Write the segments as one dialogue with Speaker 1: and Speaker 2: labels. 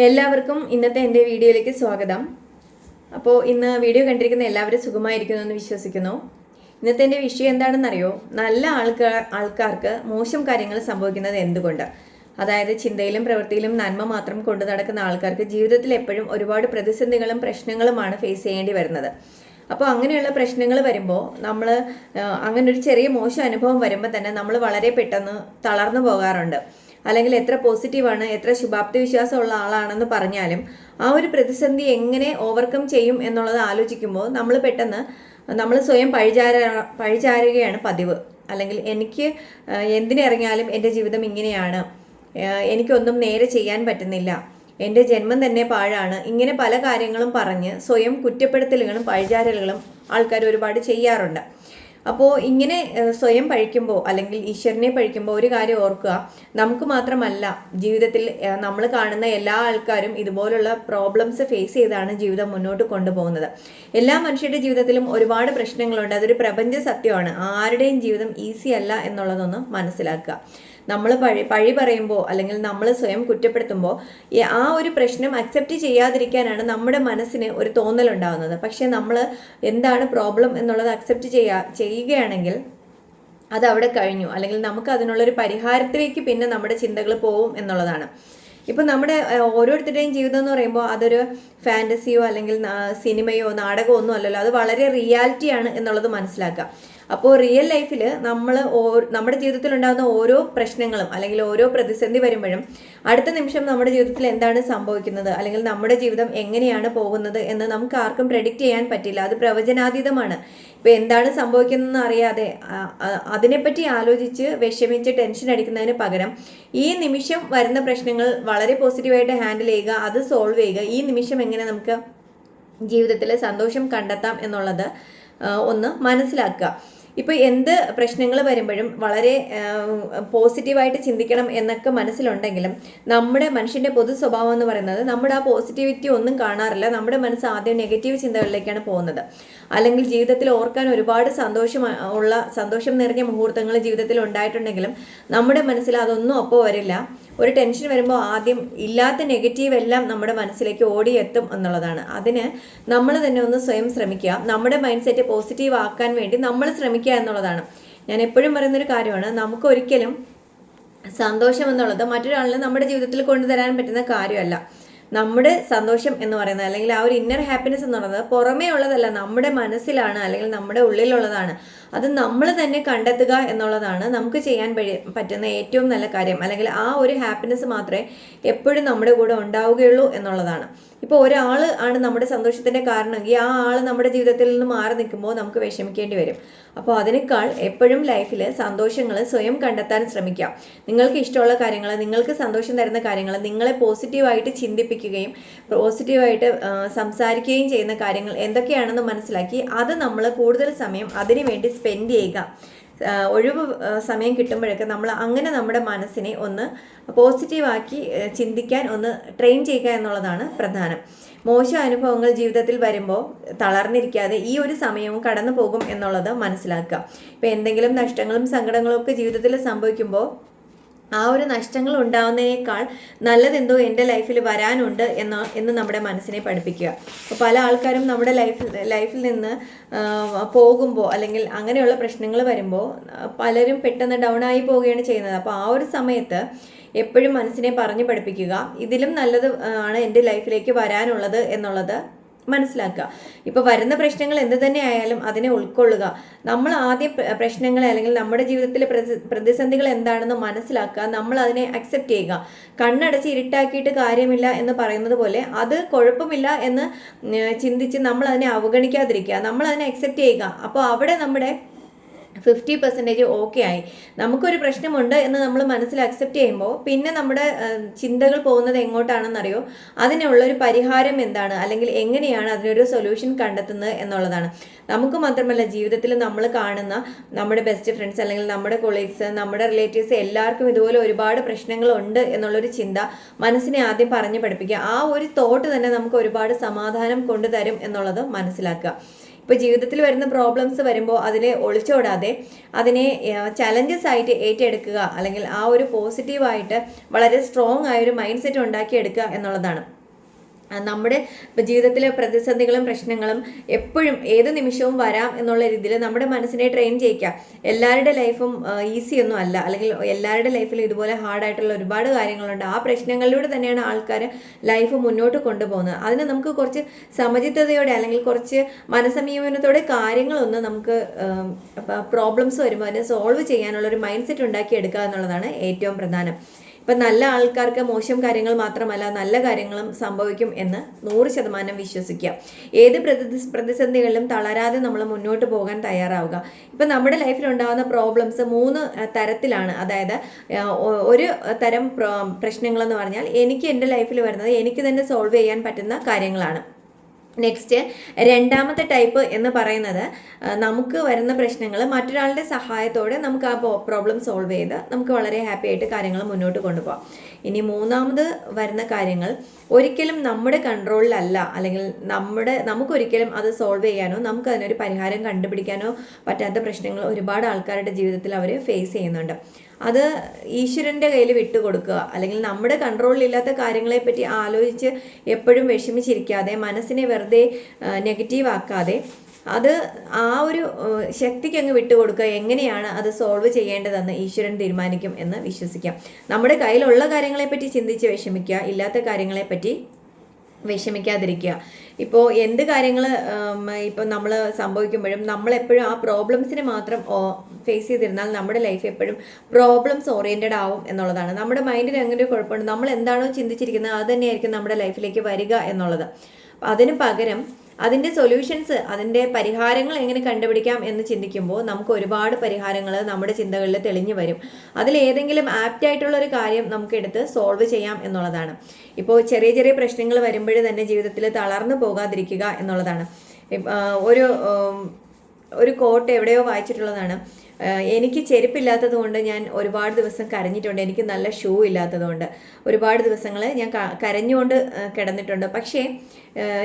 Speaker 1: എല്ലാവർക്കും ഇന്നത്തെ എന്റെ വീഡിയോയിലേക്ക് സ്വാഗതം. അപ്പോൾ ഇന്ന് വീഡിയോ കണ്ടിരിക്കുന്ന എല്ലാവരും സുഖമായിരിക്കുന്നു എന്ന് വിശ്വസിക്കുന്നു. ഇന്നത്തെ എന്റെ വിഷയം എന്താണെന്നറിയോ? നല്ല ആൾക്കാർ ആൾക്കാർക്ക് മോശം കാര്യങ്ങൾ സംഭവിക്കുന്നത് എന്തുകൊണ്ട്? അതായത് ചിന്തയിലും പ്രവൃത്തിയിലും നന്മ മാത്രം കൊണ്ടു നടക്കുന്ന ആൾക്കാർക്ക് ജീവിതത്തിൽ എപ്പോഴും ഒരുപാട് പ്രതിസന്ധികളും പ്രശ്നങ്ങളുമാണ് ഫേസ് ചെയ്യേണ്ടി വരുന്നത്. അപ്പോൾ അങ്ങനെയുള്ള പ്രശ്നങ്ങൾ വരുമ്പോൾ നമ്മൾ അങ്ങനെ ഒരു ചെറിയ മോശം അനുഭവം വരുമ്പോൾ തന്നെ നമ്മൾ വളരെ പെട്ടെന്ന് തളർന്നു പോകാറുണ്ട്. അല്ലെങ്കിൽ എത്ര പോസിറ്റീവാണ് എത്ര ശുഭാപ്തി വിശ്വാസമുള്ള ആളാണെന്ന് പറഞ്ഞാലും ആ ഒരു പ്രതിസന്ധി എങ്ങനെ ഓവർകം ചെയ്യും എന്നുള്ളത് ആലോചിക്കുമ്പോൾ നമ്മൾ പെട്ടെന്ന് നമ്മൾ സ്വയം പഴിചാര പഴിചാരുകയാണ് പതിവ്. അല്ലെങ്കിൽ എനിക്ക് എന്തിനിറങ്ങിയാലും എന്റെ ജീവിതം ഇങ്ങനെയാണ് എനിക്കൊന്നും നേരെ ചെയ്യാൻ പറ്റുന്നില്ല എന്റെ ജന്മം തന്നെ പാഴാണ് ഇങ്ങനെ പല കാര്യങ്ങളും പറഞ്ഞ് സ്വയം കുറ്റപ്പെടുത്തലുകളും പഴിചാരലുകളും ആൾക്കാർ ഒരുപാട് ചെയ്യാറുണ്ട്. അപ്പോൾ ഇങ്ങനെ സ്വയം പഴിക്കുമ്പോൾ അല്ലെങ്കിൽ ഈശ്വരനെ പഴിക്കുമ്പോൾ ഒരു കാര്യം ഓർക്കുക. നമുക്ക് മാത്രമല്ല ജീവിതത്തിൽ നമ്മൾ കാണുന്ന എല്ലാ ആൾക്കാരും ഇതുപോലുള്ള പ്രോബ്ലംസ് ഫേസ് ചെയ്താണ് ജീവിതം മുന്നോട്ട് കൊണ്ടുപോകുന്നത്. എല്ലാ മനുഷ്യരുടെ ജീവിതത്തിലും ഒരുപാട് പ്രശ്നങ്ങളുണ്ട്. അതൊരു പ്രപഞ്ച സത്യമാണ്. ആരുടെയും ജീവിതം ഈസി അല്ല എന്നുള്ളതൊന്ന് മനസ്സിലാക്കുക. നമ്മൾ പഴി പഴി പറയുമ്പോൾ അല്ലെങ്കിൽ നമ്മൾ സ്വയം കുറ്റപ്പെടുത്തുമ്പോൾ ആ ഒരു പ്രശ്നം അക്സെപ്റ്റ് ചെയ്യാതിരിക്കാനാണ് നമ്മുടെ മനസ്സിന് ഒരു തോന്നലുണ്ടാകുന്നത് പക്ഷേ നമ്മൾ എന്താണ് പ്രോബ്ലം എന്നുള്ളത് അക്സെപ്റ്റ് ചെയ്യാ ചെയ്യുകയാണെങ്കിൽ അത് അവിടെ കഴിഞ്ഞു. അല്ലെങ്കിൽ നമുക്ക് അതിനുള്ളൊരു പരിഹാരത്തിലേക്ക് പിന്നെ നമ്മുടെ ചിന്തകൾ പോവും എന്നുള്ളതാണ്. ഇപ്പം നമ്മുടെ ഓരോരുത്തരുടെയും ജീവിതം എന്ന് പറയുമ്പോൾ അതൊരു ഫാന്റസിയോ അല്ലെങ്കിൽ സിനിമയോ നാടകമോ ഒന്നും അല്ലല്ലോ. അത് വളരെ റിയാലിറ്റിയാണ് എന്നുള്ളത് മനസ്സിലാക്കുക. അപ്പോൾ റിയൽ ലൈഫിൽ നമ്മൾ നമ്മുടെ ജീവിതത്തിൽ ഉണ്ടാകുന്ന ഓരോ പ്രശ്നങ്ങളും അല്ലെങ്കിൽ ഓരോ പ്രതിസന്ധി വരുമ്പോഴും അടുത്ത നിമിഷം നമ്മുടെ ജീവിതത്തിൽ എന്താണ് സംഭവിക്കുന്നത്? അല്ലെങ്കിൽ നമ്മുടെ ജീവിതം എങ്ങനെയാണ് പോകുന്നത് എന്ന് നമുക്ക് ആർക്കും പ്രെഡിക്റ്റ് ചെയ്യാൻ പറ്റില്ല. അത് പ്രവചനാതീതമാണ്. ഇപ്പൊ എന്താണ് സംഭവിക്കുന്നതെന്ന് അറിയാതെ അതിനെപ്പറ്റി ആലോചിച്ച് വിഷമിച്ച് ടെൻഷൻ അടിക്കുന്നതിന് പകരം ഈ നിമിഷം വരുന്ന പ്രശ്നങ്ങൾ വളരെ പോസിറ്റീവായിട്ട് ഹാൻഡിൽ ചെയ്യുക അത് സോൾവ് ചെയ്യുക ഈ നിമിഷം എങ്ങനെ നമുക്ക് ജീവിതത്തിൽ സന്തോഷം കണ്ടെത്താം എന്നുള്ളത് ഒന്ന് മനസ്സിലാക്കുക. ഇപ്പോൾ എന്ത് പ്രശ്നങ്ങൾ വരുമ്പോഴും വളരെ പോസിറ്റീവായിട്ട് ചിന്തിക്കണം എന്നൊക്കെ മനസ്സിലുണ്ടെങ്കിലും നമ്മുടെ മനുഷ്യന്റെ പൊതു സ്വഭാവം എന്ന് പറയുന്നത് നമ്മുടെ ആ പോസിറ്റിവിറ്റി ഒന്നും കാണാറില്ല. നമ്മുടെ മനസ്സ് ആദ്യം നെഗറ്റീവ് ചിന്തകളിലേക്കാണ് പോകുന്നത്. അല്ലെങ്കിൽ ജീവിതത്തിൽ ഓർക്കാൻ ഒരുപാട് സന്തോഷം ഉള്ള സന്തോഷം നിറഞ്ഞ മുഹൂർത്തങ്ങൾ ജീവിതത്തിൽ ഉണ്ടായിട്ടുണ്ടെങ്കിലും നമ്മുടെ മനസ്സിൽ അതൊന്നും അപ്പോൾ വരില്ല. ഒരു ടെൻഷൻ വരുമ്പോൾ ആദ്യം ഇല്ലാത്ത നെഗറ്റീവ് എല്ലാം നമ്മുടെ മനസ്സിലേക്ക് ഓടിയെത്തും എന്നുള്ളതാണ്. അതിന് നമ്മൾ തന്നെ ഒന്ന് സ്വയം ശ്രമിക്കുക. നമ്മുടെ മൈൻഡ് സെറ്റ് പോസിറ്റീവ് ആക്കാൻ വേണ്ടി നമ്മൾ ശ്രമിക്കുക എന്നുള്ളതാണ്. ഞാൻ എപ്പോഴും പറയുന്നൊരു കാര്യമാണ് നമുക്ക് ഒരിക്കലും സന്തോഷം എന്നുള്ളത് മറ്റൊരാളിന് നമ്മുടെ ജീവിതത്തിൽ കൊണ്ടുതരാൻ പറ്റുന്ന കാര്യമല്ല. നമ്മുടെ സന്തോഷം എന്ന് പറയുന്നത് അല്ലെങ്കിൽ ആ ഒരു ഇന്നർ ഹാപ്പിനെസ് എന്ന് പറയുന്നത് പുറമേ ഉള്ളതല്ല നമ്മുടെ മനസ്സിലാണ് അല്ലെങ്കിൽ നമ്മുടെ ഉള്ളിലുള്ളതാണ്. അത് നമ്മൾ തന്നെ കണ്ടെത്തുക എന്നുള്ളതാണ് നമുക്ക് ചെയ്യാൻ പറ്റുന്ന ഏറ്റവും നല്ല കാര്യം. അല്ലെങ്കിൽ ആ ഒരു ഹാപ്പിനെസ് മാത്രമേ എപ്പോഴും നമ്മുടെ കൂടെ ഉണ്ടാവുകയുള്ളൂ എന്നുള്ളതാണ്. ഇപ്പോൾ ഒരാൾ ആണ് നമ്മുടെ സന്തോഷത്തിന്റെ കാരണമെങ്കിൽ ആ ആൾ നമ്മുടെ ജീവിതത്തിൽ നിന്ന് മാറി നിൽക്കുമ്പോൾ നമുക്ക് വിഷമിക്കേണ്ടി വരും. അപ്പോൾ അതിനേക്കാൾ എപ്പോഴും ലൈഫിൽ സന്തോഷങ്ങൾ സ്വയം കണ്ടെത്താൻ ശ്രമിക്കാം. നിങ്ങൾക്ക് ഇഷ്ടമുള്ള കാര്യങ്ങൾ നിങ്ങൾക്ക് സന്തോഷം തരുന്ന കാര്യങ്ങൾ നിങ്ങളെ പോസിറ്റീവായിട്ട് ചിന്തിപ്പിക്കുകയും പോസിറ്റീവായിട്ട് സംസാരിക്കുകയും ചെയ്യുന്ന കാര്യങ്ങൾ എന്തൊക്കെയാണെന്ന് മനസ്സിലാക്കി അത് നമ്മൾ കൂടുതൽ സമയം അതിനു വേണ്ടി സ്പെൻഡ് ചെയ്യുക. ഒഴിവ് സമയം കിട്ടുമ്പോഴൊക്കെ നമ്മൾ അങ്ങനെ നമ്മുടെ മനസ്സിനെ ഒന്ന് പോസിറ്റീവാക്കി ചിന്തിക്കാൻ ഒന്ന് ട്രെയിൻ ചെയ്യുക എന്നുള്ളതാണ് പ്രധാനം. മോശം അനുഭവങ്ങൾ ജീവിതത്തിൽ വരുമ്പോൾ തളർന്നിരിക്കാതെ ഈ ഒരു സമയവും കടന്നു പോകും എന്നുള്ളത് മനസ്സിലാക്കുക. ഇപ്പം എന്തെങ്കിലും നഷ്ടങ്ങളും സങ്കടങ്ങളും ഒക്കെ ജീവിതത്തിൽ സംഭവിക്കുമ്പോൾ ആ ഒരു നഷ്ടങ്ങൾ ഉണ്ടാവുന്നതിനേക്കാൾ നല്ലതെന്തോ എന്റെ ലൈഫിൽ വരാനുണ്ട് എന്ന് എന്ന് നമ്മുടെ മനസ്സിനെ പഠിപ്പിക്കുക. അപ്പോൾ പല ആൾക്കാരും നമ്മുടെ ലൈഫിൽ ലൈഫിൽ നിന്ന് പോകുമ്പോൾ അല്ലെങ്കിൽ അങ്ങനെയുള്ള പ്രശ്നങ്ങൾ വരുമ്പോൾ പലരും പെട്ടെന്ന് ഡൗൺ ആയി പോവുകയാണ് ചെയ്യുന്നത്. അപ്പോൾ ആ ഒരു സമയത്ത് എപ്പോഴും മനസ്സിനെ പറഞ്ഞു പഠിപ്പിക്കുക. ഇതിലും നല്ലത് ആണ് എന്റെ ലൈഫിലേക്ക് വരാനുള്ളത് എന്നുള്ളത് മനസ്സിലാക്കുക. ഇപ്പോൾ വരുന്ന പ്രശ്നങ്ങൾ എന്ത് തന്നെ ആയാലും അതിനെ ഉൾക്കൊള്ളുക. നമ്മൾ ആദ്യം പ്ര- പ്രശ്നങ്ങളെ അല്ലെങ്കിൽ നമ്മുടെ ജീവിതത്തിലെ പ്രതിസന്ധികൾ എന്താണെന്ന് മനസ്സിലാക്കുക. നമ്മൾ അതിനെ അക്സെപ്റ്റ് ചെയ്യുക. കണ്ണടച്ച് ഇരുട്ടാക്കിയിട്ട് കാര്യമില്ല എന്ന് പറയുന്നത് പോലെ അത് കുഴപ്പമില്ല എന്ന് ചിന്തിച്ച് നമ്മൾ അതിനെ അവഗണിക്കാതിരിക്കുക. നമ്മൾ അതിനെ അക്സെപ്റ്റ് ചെയ്യുക. അപ്പോൾ അവിടെ നമ്മുടെ ഫിഫ്റ്റി പെർസെന്റേജ് ഓക്കെ ആയി. നമുക്കൊരു പ്രശ്നമുണ്ട് എന്ന് നമ്മൾ മനസ്സിൽ അക്സെപ്റ്റ് ചെയ്യുമ്പോൾ പിന്നെ നമ്മുടെ ചിന്തകൾ പോകുന്നത് എങ്ങോട്ടാണെന്നറിയോ? അതിനുള്ള ഒരു പരിഹാരം എന്താണ്? അല്ലെങ്കിൽ എങ്ങനെയാണ് അതിനൊരു സൊല്യൂഷൻ കണ്ടെത്തുന്നത് എന്നുള്ളതാണ്. നമുക്ക് മാത്രമല്ല ജീവിതത്തിൽ നമ്മൾ കാണുന്ന നമ്മുടെ ബെസ്റ്റ് ഫ്രണ്ട്സ് അല്ലെങ്കിൽ നമ്മുടെ കൊളീഗ്സ് നമ്മുടെ റിലേറ്റീവ്സ് എല്ലാവർക്കും ഇതുപോലെ ഒരുപാട് പ്രശ്നങ്ങളുണ്ട് എന്നുള്ളൊരു ചിന്ത മനസ്സിനെ ആദ്യം പറഞ്ഞു പഠിപ്പിക്കുക. ആ ഒരു തോട്ട് തന്നെ നമുക്ക് ഒരുപാട് സമാധാനം കൊണ്ടുതരും എന്നുള്ളത് മനസ്സിലാക്കുക. ഇപ്പോൾ ജീവിതത്തിൽ വരുന്ന പ്രോബ്ലംസ് വരുമ്പോൾ അതിനെ ഒളിച്ചോടാതെ അതിനെ ചലഞ്ചസ് ആയിട്ട് ഏറ്റെടുക്കുക അല്ലെങ്കിൽ ആ ഒരു പോസിറ്റീവായിട്ട് വളരെ സ്ട്രോങ് ആയ ഒരു മൈൻഡ് സെറ്റ് ഉണ്ടാക്കിയെടുക്കുക എന്നുള്ളതാണ്. നമ്മുടെ ജീവിതത്തിലെ പ്രതിസന്ധികളും പ്രശ്നങ്ങളും എപ്പോഴും ഏത് നിമിഷവും വരാം എന്നുള്ള രീതിയിൽ നമ്മുടെ മനസ്സിനെ ട്രെയിൻ ചെയ്യിക്കുക. എല്ലാവരുടെ ലൈഫും ഈസി ഒന്നും അല്ല. അല്ലെങ്കിൽ എല്ലാവരുടെ ലൈഫിൽ ഇതുപോലെ ഹാർഡായിട്ടുള്ള ഒരുപാട് കാര്യങ്ങളുണ്ട്. ആ പ്രശ്നങ്ങളിലൂടെ തന്നെയാണ് ആൾക്കാർ ലൈഫ് മുന്നോട്ട് കൊണ്ടുപോകുന്നത്. അതിന് നമുക്ക് കുറച്ച് സമചിത്തതയോടെ അല്ലെങ്കിൽ കുറച്ച് മനസമീപനത്തോടെ കാര്യങ്ങളൊന്ന് നമുക്ക് പ്രോബ്ലംസ് വരുമ്പോൾ അതിനെ സോൾവ് ചെയ്യാനുള്ള ഒരു മൈൻഡ് സെറ്റ് ഉണ്ടാക്കി എടുക്കുക എന്നുള്ളതാണ് ഏറ്റവും പ്രധാനം. ഇപ്പം നല്ല ആൾക്കാർക്ക് മോശം കാര്യങ്ങൾ മാത്രമല്ല നല്ല കാര്യങ്ങളും സംഭവിക്കും എന്ന് നൂറ് ശതമാനം വിശ്വസിക്കുക. ഏത് പ്രതി പ്രതിസന്ധികളിലും തളരാതെ നമ്മൾ മുന്നോട്ട് പോകാൻ തയ്യാറാവുക. ഇപ്പം നമ്മുടെ ലൈഫിൽ ഉണ്ടാകുന്ന പ്രോബ്ലംസ് മൂന്ന് തരത്തിലാണ്. അതായത് ഒരു തരം പ്രശ്നങ്ങളെന്ന് പറഞ്ഞാൽ എനിക്ക് എന്റെ ലൈഫിൽ വരുന്നത് എനിക്ക് തന്നെ സോൾവ് ചെയ്യാൻ പറ്റുന്ന കാര്യങ്ങളാണ്. നെക്സ്റ്റ് രണ്ടാമത്തെ ടൈപ്പ് എന്ന് പറയുന്നത് നമുക്ക് വരുന്ന പ്രശ്നങ്ങൾ മറ്റൊരാളുടെ സഹായത്തോടെ നമുക്ക് ആ പ്രോബ്ലം സോൾവ് ചെയ്ത് നമുക്ക് വളരെ ഹാപ്പി ആയിട്ട് കാര്യങ്ങൾ മുന്നോട്ട് കൊണ്ടുപോകാം. ഇനി മൂന്നാമത് വരുന്ന കാര്യങ്ങൾ. ഒരിക്കലും നമ്മുടെ കൺട്രോളിലല്ല അല്ലെങ്കിൽ നമ്മുടെ നമുക്കൊരിക്കലും അത് സോൾവ് ചെയ്യാനോ നമുക്ക് അതിനൊരു പരിഹാരം കണ്ടുപിടിക്കാനോ പറ്റാത്ത പ്രശ്നങ്ങൾ ഒരുപാട് ആൾക്കാരുടെ ജീവിതത്തിൽ അവർ ഫേസ് ചെയ്യുന്നുണ്ട്. അത് ഈശ്വരന്റെ കയ്യിൽ വിട്ടുകൊടുക്കുക. അല്ലെങ്കിൽ നമ്മുടെ കൺട്രോളിലില്ലാത്ത കാര്യങ്ങളെപ്പറ്റി ആലോചിച്ച് എപ്പോഴും വിഷമിച്ചിരിക്കാതെ മനസ്സിനെ വെറുതെ നെഗറ്റീവ് ആക്കാതെ അത് ആ ഒരു ശക്തിക്ക് അങ്ങ് വിട്ടുകൊടുക്കുക. എങ്ങനെയാണ് അത് സോൾവ് ചെയ്യേണ്ടതെന്ന് ഈശ്വരൻ തീരുമാനിക്കും എന്ന് വിശ്വസിക്കാം. നമ്മുടെ കയ്യിലുള്ള കാര്യങ്ങളെപ്പറ്റി ചിന്തിച്ച് വിഷമിക്കുക ഇല്ലാത്ത കാര്യങ്ങളെപ്പറ്റി വിഷമിക്കാതിരിക്കുക. ഇപ്പോൾ എന്ത് കാര്യങ്ങൾ ഇപ്പോൾ നമ്മൾ സംഭവിക്കുമ്പോഴും നമ്മളെപ്പോഴും ആ പ്രോബ്ലംസിന് മാത്രം ഫേസ് ചെയ്തിരുന്നാൽ നമ്മുടെ ലൈഫ് എപ്പോഴും പ്രോബ്ലംസ് ഓറിയന്റഡ് ആവും എന്നുള്ളതാണ്. നമ്മുടെ മൈൻഡിന് അങ്ങനെ കുഴപ്പമുണ്ട്. നമ്മൾ എന്താണോ ചിന്തിച്ചിരിക്കുന്നത് അത് തന്നെയായിരിക്കും നമ്മുടെ ലൈഫിലേക്ക് വരിക എന്നുള്ളത്. അതിന് പകരം അതിന്റെ സൊല്യൂഷൻസ് അതിന്റെ പരിഹാരങ്ങൾ എങ്ങനെ കണ്ടുപിടിക്കാം എന്ന് ചിന്തിക്കുമ്പോൾ നമുക്ക് ഒരുപാട് പരിഹാരങ്ങൾ നമ്മുടെ ചിന്തകളിൽ തെളിഞ്ഞു വരും. അതിൽ ഏതെങ്കിലും ആപ്റ്റ് ആയിട്ടുള്ള ഒരു കാര്യം നമുക്ക് എടുത്ത് സോൾവ് ചെയ്യാം എന്നുള്ളതാണ്. ഇപ്പോൾ ചെറിയ ചെറിയ പ്രശ്നങ്ങൾ വരുമ്പോഴേ തന്നെ ജീവിതത്തിൽ തളർന്നു പോകാതിരിക്കുക എന്നുള്ളതാണ്. ഒരു ഒരു കോട്ട് എവിടെയോ വായിച്ചിട്ടുള്ളതാണ്. എനിക്ക് ചെരുപ്പില്ലാത്തത് കൊണ്ട് ഞാൻ ഒരുപാട് ദിവസം കരഞ്ഞിട്ടുണ്ട്. എനിക്ക് നല്ല ഷൂ ഇല്ലാത്തതുകൊണ്ട് ഒരുപാട് ദിവസങ്ങൾ ഞാൻ കരഞ്ഞുകൊണ്ട് കിടന്നിട്ടുണ്ട്. പക്ഷേ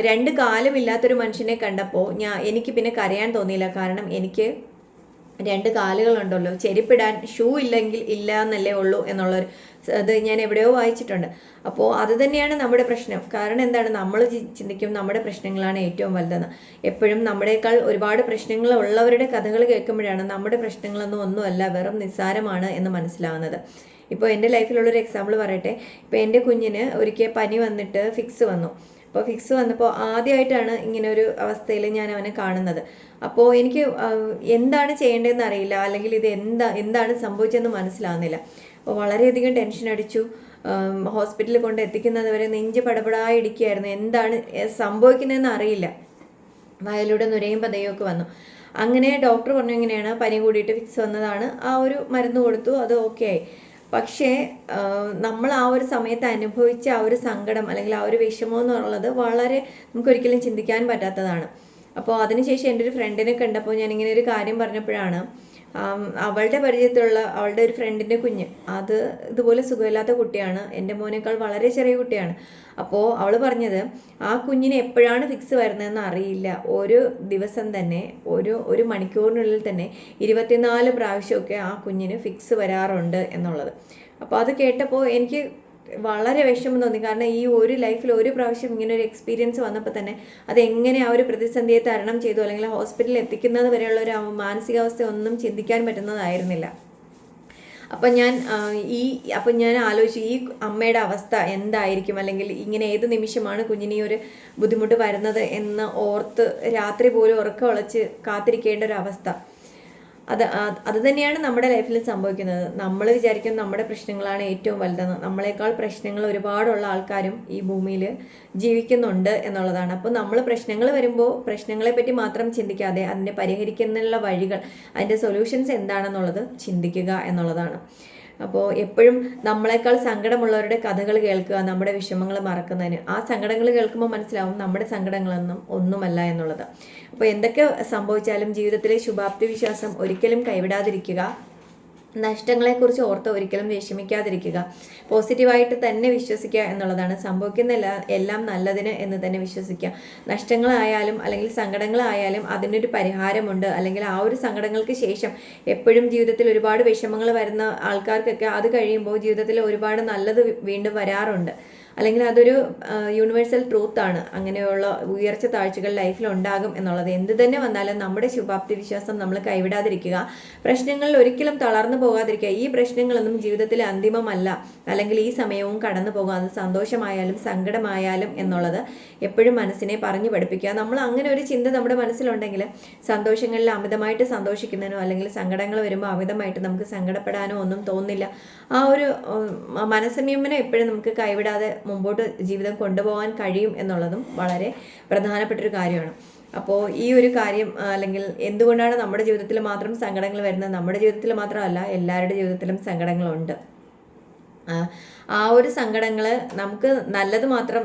Speaker 1: രണ്ട് കാലും ഇല്ലാത്തൊരു മനുഷ്യനെ കണ്ടപ്പോൾ ഞാൻ എനിക്ക് പിന്നെ കരയാൻ തോന്നിയില്ല. കാരണം എനിക്ക് രണ്ട് കാലുകളുണ്ടല്ലോ. ചെരുപ്പിടാൻ ഷൂ ഇല്ലെങ്കിൽ ഇല്ല എന്നല്ലേ ഉള്ളൂ എന്നുള്ളൊരു അത് ഞാൻ എവിടെയോ വായിച്ചിട്ടുണ്ട്. അപ്പോൾ അത് തന്നെയാണ് നമ്മുടെ പ്രശ്നം. കാരണം എന്താണ്? നമ്മൾ ചിന്തിക്കും നമ്മുടെ പ്രശ്നങ്ങളാണ് ഏറ്റവും വലുതെന്ന്. എപ്പോഴും നമ്മുടേക്കാൾ ഒരുപാട് പ്രശ്നങ്ങൾ ഉള്ളവരുടെ കഥകൾ കേൾക്കുമ്പോഴാണ് നമ്മുടെ പ്രശ്നങ്ങളൊന്നും ഒന്നുമല്ല വെറും നിസ്സാരമാണ് എന്ന് മനസ്സിലാവുന്നത്. ഇപ്പോൾ എന്റെ ലൈഫിലുള്ളൊരു എക്സാമ്പിൾ പറയട്ടെ. ഇപ്പോൾ എന്റെ കുഞ്ഞിന് ഒരിക്കൽ പനി വന്നിട്ട് ഫിക്സ് വന്നു. അപ്പോൾ ഫിക്സ് വന്നപ്പോൾ ആദ്യമായിട്ടാണ് ഇങ്ങനെ ഒരു അവസ്ഥയിൽ ഞാൻ അവനെ കാണുന്നത്. അപ്പോൾ എനിക്ക് എന്താണ് ചെയ്യേണ്ടതെന്ന് അറിയില്ല. അല്ലെങ്കിൽ ഇത് എന്താ എന്താണ് സംഭവിച്ചതെന്ന് മനസ്സിലാവുന്നില്ല. അപ്പോൾ വളരെയധികം ടെൻഷൻ അടിച്ചു. ഹോസ്പിറ്റലിൽ കൊണ്ട് എത്തിക്കുന്നത് വരെ നെഞ്ച് പടപടായി ഇടിക്കുകയായിരുന്നു എന്താണ് സംഭവിക്കുന്നതെന്ന് അറിയില്ല. വയലൂടെ നുരയും പതയും ഒക്കെ വന്നു. അങ്ങനെ ഡോക്ടർ പറഞ്ഞു ഇങ്ങനെയാണ് പനി കൂടിയിട്ട് ഫിക്സ് വന്നതാണ്. ആ ഒരു മരുന്ന് കൊടുത്തു. അത് ഓക്കെ ആയി. പക്ഷേ നമ്മൾ ആ ഒരു സമയത്ത് അനുഭവിച്ച ആ ഒരു സങ്കടം അല്ലെങ്കിൽ ആ ഒരു വിഷമം എന്ന് പറയുന്നത് വളരെ നമുക്കൊരിക്കലും ചിന്തിക്കാൻ പറ്റാത്തതാണ്. അപ്പോൾ അതിനുശേഷം എന്റെ ഒരു ഫ്രണ്ടിനെ കണ്ടപ്പോൾ ഞാൻ ഇങ്ങനെ ഒരു കാര്യം പറഞ്ഞപ്പോഴാണ് അവളുടെ പരിചയത്തിലുള്ള അവളുടെ ഒരു ഫ്രണ്ടിന്റെ കുഞ്ഞ്. അത് ഇതുപോലെ സുഖമില്ലാത്ത കുട്ടിയാണ്. എന്റെ മോനേക്കാൾ വളരെ ചെറിയ കുട്ടിയാണ്. അപ്പോൾ അവൾ പറഞ്ഞത് ആ കുഞ്ഞിന് എപ്പോഴാണ് ഫിക്സ് വരുന്നതെന്ന് അറിയില്ല. ഒരു ദിവസം തന്നെ ഒരു ഒരു മണിക്കൂറിനുള്ളിൽ തന്നെ ഇരുപത്തിനാല് പ്രാവശ്യമൊക്കെ ആ കുഞ്ഞിന് ഫിക്സ് വരാറുണ്ട് എന്നുള്ളത്. അപ്പോൾ അത് കേട്ടപ്പോൾ എനിക്ക് വളരെ വിഷമം തോന്നി. കാരണം ഈ ഒരു ലൈഫിൽ ഒരു പ്രാവശ്യം ഇങ്ങനെ ഒരു എക്സ്പീരിയൻസ് വന്നപ്പോൾ തന്നെ അത് എങ്ങനെ ആ ഒരു പ്രതിസന്ധിയെ തരണം ചെയ്തു അല്ലെങ്കിൽ ഹോസ്പിറ്റലിൽ എത്തിക്കുന്നത് വരെയുള്ള ഒരു മാനസികാവസ്ഥ ഒന്നും ചിന്തിക്കാൻ പറ്റുന്നതായിരുന്നില്ല. അപ്പം ഞാൻ ഈ അപ്പം ഞാൻ ആലോചിച്ചു ഈ അമ്മയുടെ അവസ്ഥ എന്തായിരിക്കും? അല്ലെങ്കിൽ ഇങ്ങനെ ഏത് നിമിഷമാണ് കുഞ്ഞിന് ഒരു ബുദ്ധിമുട്ട് വരുന്നത് എന്ന് ഓർത്ത് രാത്രി പോലും ഉറക്കം ഉളച്ച് കാത്തിരിക്കേണ്ട ഒരു അവസ്ഥ. അത് അത് തന്നെയാണ് നമ്മുടെ ലൈഫിൽ സംഭവിക്കുന്നത്. നമ്മൾ വിചാരിക്കും നമ്മുടെ പ്രശ്നങ്ങളാണ് ഏറ്റവും വലുതെന്ന്. നമ്മളെക്കാൾ പ്രശ്നങ്ങൾ ഒരുപാടുള്ള ആൾക്കാരും ഈ ഭൂമിയിൽ ജീവിക്കുന്നുണ്ട് എന്നുള്ളതാണ്. അപ്പോൾ നമ്മൾ പ്രശ്നങ്ങൾ വരുമ്പോൾ പ്രശ്നങ്ങളെ പറ്റി മാത്രം ചിന്തിക്കാതെ അതിനെ പരിഹരിക്കുന്നതിനുള്ള വഴികൾ അതിന്റെ സൊല്യൂഷൻസ് എന്താണെന്നുള്ളത് ചിന്തിക്കുക എന്നുള്ളതാണ്. അപ്പോൾ എപ്പോഴും നമ്മളെക്കാൾ സങ്കടമുള്ളവരുടെ കഥകൾ കേൾക്കുക നമ്മുടെ വിഷമങ്ങൾ മറക്കുന്നതിന്. ആ സങ്കടങ്ങൾ കേൾക്കുമ്പോൾ മനസ്സിലാവും നമ്മുടെ സങ്കടങ്ങളൊന്നും ഒന്നുമല്ല എന്നുള്ളത്. അപ്പോൾ എന്തൊക്കെ സംഭവിച്ചാലും ജീവിതത്തിലെ ശുഭാപ്തി വിശ്വാസം ഒരിക്കലും കൈവിടാതിരിക്കുക. നഷ്ടങ്ങളെക്കുറിച്ച് ഓർത്ത് ഒരിക്കലും വിഷമിക്കാതിരിക്കുക. പോസിറ്റീവായിട്ട് തന്നെ വിശ്വസിക്കുക എന്നുള്ളതാണ്. സംഭവിക്കുന്ന എല്ലാ എല്ലാം നല്ലതിന് എന്ന് തന്നെ വിശ്വസിക്കുക. നഷ്ടങ്ങളായാലും അല്ലെങ്കിൽ സങ്കടങ്ങളായാലും അതിനൊരു പരിഹാരമുണ്ട്. അല്ലെങ്കിൽ ആ ഒരു സങ്കടങ്ങൾക്ക് ശേഷം എപ്പോഴും ജീവിതത്തിൽ ഒരുപാട് വിഷമങ്ങൾ വരുന്ന ആൾക്കാർക്കൊക്കെ അത് കഴിയുമ്പോൾ ജീവിതത്തിൽ ഒരുപാട് നല്ലത് വീണ്ടും വരാറുണ്ട്. അല്ലെങ്കിൽ അതൊരു യൂണിവേഴ്സൽ ട്രൂത്ത് ആണ്. അങ്ങനെയുള്ള ഉയർച്ച താഴ്ചകൾ ലൈഫിൽ ഉണ്ടാകും എന്നുള്ളത്. എന്ത് തന്നെ വന്നാലും നമ്മുടെ ശുഭാപ്തി വിശ്വാസം നമ്മൾ കൈവിടാതിരിക്കുക. പ്രശ്നങ്ങളിൽ ഒരിക്കലും തളർന്നു പോകാതിരിക്കുക. ഈ പ്രശ്നങ്ങളൊന്നും ജീവിതത്തിൽ അന്തിമമല്ല. അല്ലെങ്കിൽ ഈ സമയവും കടന്നു പോകുക അത് സന്തോഷമായാലും സങ്കടമായാലും എന്നുള്ളത് എപ്പോഴും മനസ്സിനെ പറഞ്ഞു പഠിപ്പിക്കുക. നമ്മൾ അങ്ങനെ ഒരു ചിന്ത നമ്മുടെ മനസ്സിലുണ്ടെങ്കിൽ സന്തോഷങ്ങളിൽ അമിതമായിട്ട് സന്തോഷിക്കുന്നതിനോ അല്ലെങ്കിൽ സങ്കടങ്ങൾ വരുമ്പോൾ അമിതമായിട്ട് നമുക്ക് സങ്കടപ്പെടാനോ ഒന്നും തോന്നില്ല ആ ഒരു മനസ്സംയമനം എപ്പോഴും നമുക്ക് കൈവിടാതെ മുമ്പോട്ട് ജീവിതം കൊണ്ടുപോകാൻ കഴിയും എന്നുള്ളതും വളരെ പ്രധാനപ്പെട്ടൊരു കാര്യമാണ്. അപ്പോൾ ഈ ഒരു കാര്യം അല്ലെങ്കിൽ എന്തുകൊണ്ടാണ് നമ്മുടെ ജീവിതത്തിൽ മാത്രം സങ്കടങ്ങൾ വരുന്നത്? നമ്മുടെ ജീവിതത്തിൽ മാത്രമല്ല എല്ലാവരുടെ ജീവിതത്തിലും സങ്കടങ്ങളുണ്ട്. ആ ഒരു സങ്കടങ്ങൾ നമുക്ക് നല്ലത് മാത്രം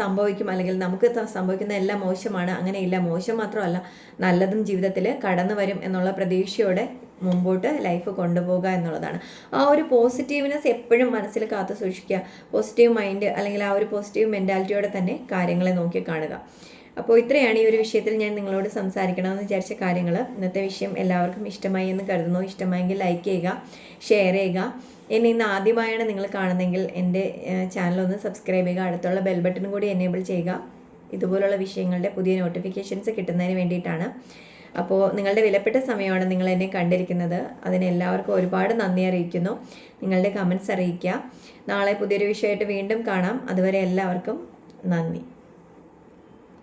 Speaker 1: സംഭവിക്കും അല്ലെങ്കിൽ നമുക്ക് സംഭവിക്കുന്ന എല്ലാം മോശമാണ് അങ്ങനെയില്ല മോശം മാത്രമല്ല നല്ലതും ജീവിതത്തിൽ കടന്നു വരും എന്നുള്ള പ്രതീക്ഷയോടെ മുമ്പോട്ട് ലൈഫ് കൊണ്ടുപോകുക എന്നുള്ളതാണ്. ആ ഒരു പോസിറ്റീവ്നെസ് എപ്പോഴും മനസ്സിൽ കാത്തു സൂക്ഷിക്കുക. പോസിറ്റീവ് മൈൻഡ് അല്ലെങ്കിൽ ആ ഒരു പോസിറ്റീവ് മെന്റാലിറ്റിയോടെ തന്നെ കാര്യങ്ങളെ നോക്കി കാണുക. അപ്പോൾ ഇത്രയാണ് ഈ ഒരു വിഷയത്തിൽ ഞാൻ നിങ്ങളോട് സംസാരിക്കണമെന്ന് വിചാരിച്ച കാര്യങ്ങൾ. ഇന്നത്തെ വിഷയം എല്ലാവർക്കും ഇഷ്ടമായി എന്ന് കരുതുന്നു. ഇഷ്ടമായെങ്കിൽ ലൈക്ക് ചെയ്യുക ഷെയർ ചെയ്യുക. എന്നെ ഇന്ന് ആദ്യമായാണ് നിങ്ങൾ കാണുന്നതെങ്കിൽ എന്റെ ചാനൽ ഒന്ന് സബ്സ്ക്രൈബ് ചെയ്യുക. അടുത്തുള്ള ബെൽ ബട്ടൺ കൂടി എനേബിൾ ചെയ്യുക. ഇതുപോലുള്ള വിഷയങ്ങളുടെ പുതിയ നോട്ടിഫിക്കേഷൻസ് കിട്ടുന്നതിന് വേണ്ടിയിട്ടാണ്. അപ്പോൾ നിങ്ങളുടെ വിലപ്പെട്ട സമയമാണ് നിങ്ങൾ എന്നെ കണ്ടിരിക്കുന്നത്. അതിന് എല്ലാവർക്കും ഒരുപാട് നന്ദി അറിയിക്കുന്നു. നിങ്ങളുടെ കമൻസ് അറിയിക്കുക. നാളെ പുതിയൊരു വിഷയമായിട്ട് വീണ്ടും കാണാം. അതുവരെ എല്ലാവർക്കും നന്ദി.